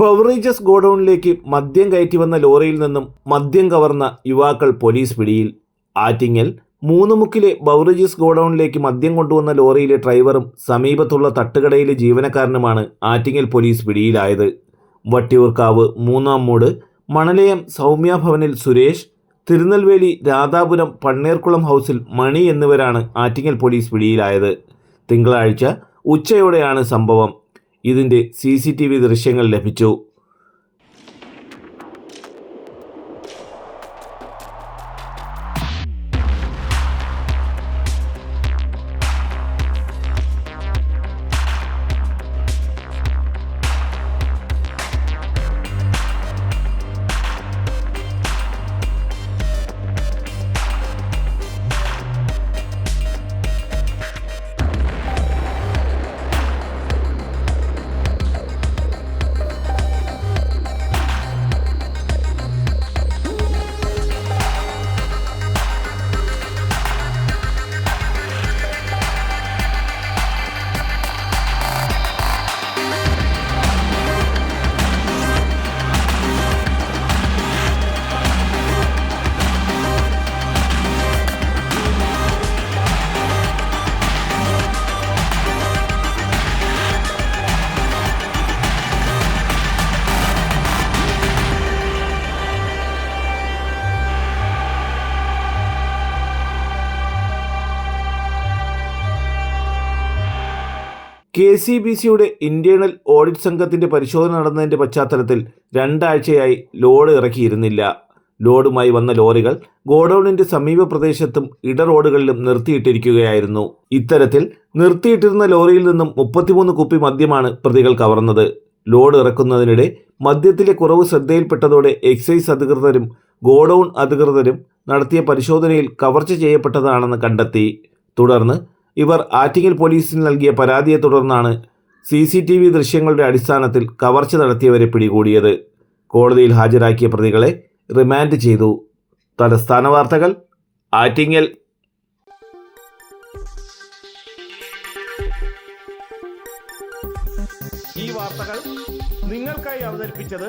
Beverages ഗോഡൌണിലേക്ക് മദ്യം കയറ്റി വന്ന ലോറിയിൽ നിന്നും മദ്യം കവർന്ന യുവാക്കൾ പോലീസ് പിടിയിൽ. ആറ്റിങ്ങൽ മൂന്നുമുക്കിലെ ബവറേജസ് ഗോഡൌണിലേക്ക് മദ്യം കൊണ്ടുവന്ന ലോറിയിലെ ഡ്രൈവറും സമീപത്തുള്ള തട്ടുകടയിലെ ജീവനക്കാരനുമാണ് ആറ്റിങ്ങൽ പോലീസ് പിടിയിലായത്. വട്ടിയൂർക്കാവ് മൂന്നാം മൂട് മണലയം സൗമ്യ ഭവനിൽ സുരേഷ് തിരുനെൽവേലി രാധാപുരം പണ്ണേർക്കുളം ഹൗസിൽ മണി എന്നിവരാണ് ആറ്റിങ്ങൽ പോലീസ് പിടിയിലായത്. തിങ്കളാഴ്ച ഉച്ചയോടെയാണ് സംഭവം. ഇതിന്റെ സി സി ടി വി ദൃശ്യങ്ങൾ ലഭിച്ചു കെ സി ബി സിയുടെ ഇന്റേണൽ ഓഡിറ്റ് സംഘത്തിന്റെ പരിശോധന നടന്നതിന്റെ പശ്ചാത്തലത്തിൽ രണ്ടാഴ്ചയായി ലോഡ് ഇറക്കിയിരുന്നില്ല. ലോഡുമായി വന്ന ലോറികൾ ഗോഡൌണിന്റെ സമീപ പ്രദേശത്തും ഇട റോഡുകളിലും നിർത്തിയിട്ടിരിക്കുകയായിരുന്നു. ഇത്തരത്തിൽ നിർത്തിയിട്ടിരുന്ന ലോറിയിൽ നിന്നും മുപ്പത്തിമൂന്ന് കുപ്പി മദ്യമാണ് പ്രതികൾ കവർന്നത്. ലോഡ് ഇറക്കുന്നതിനിടെ മദ്യത്തിലെ കുറവ് ശ്രദ്ധയിൽപ്പെട്ടതോടെ എക്സൈസ് അധികൃതരും ഗോഡൌൺ അധികൃതരും നടത്തിയ പരിശോധനയിൽ കവർച്ച ചെയ്യപ്പെട്ടതാണെന്ന് കണ്ടെത്തി. തുടർന്ന് ഇവർ ആറ്റിങ്ങൽ പോലീസിന് നൽകിയ പരാതിയെ തുടർന്നാണ് സി സി ടി വി ദൃശ്യങ്ങളുടെ അടിസ്ഥാനത്തിൽ കവർച്ച നടത്തിയവരെ പിടികൂടിയത്. കോടതിയിൽ ഹാജരാക്കിയ പ്രതികളെ റിമാൻഡ് ചെയ്തു. തലസ്ഥാന വാർത്തകൾ ആറ്റിങ്ങൽ. ഈ വാർത്തകൾ നിങ്ങൾക്കായി അവതരിപ്പിച്ചത്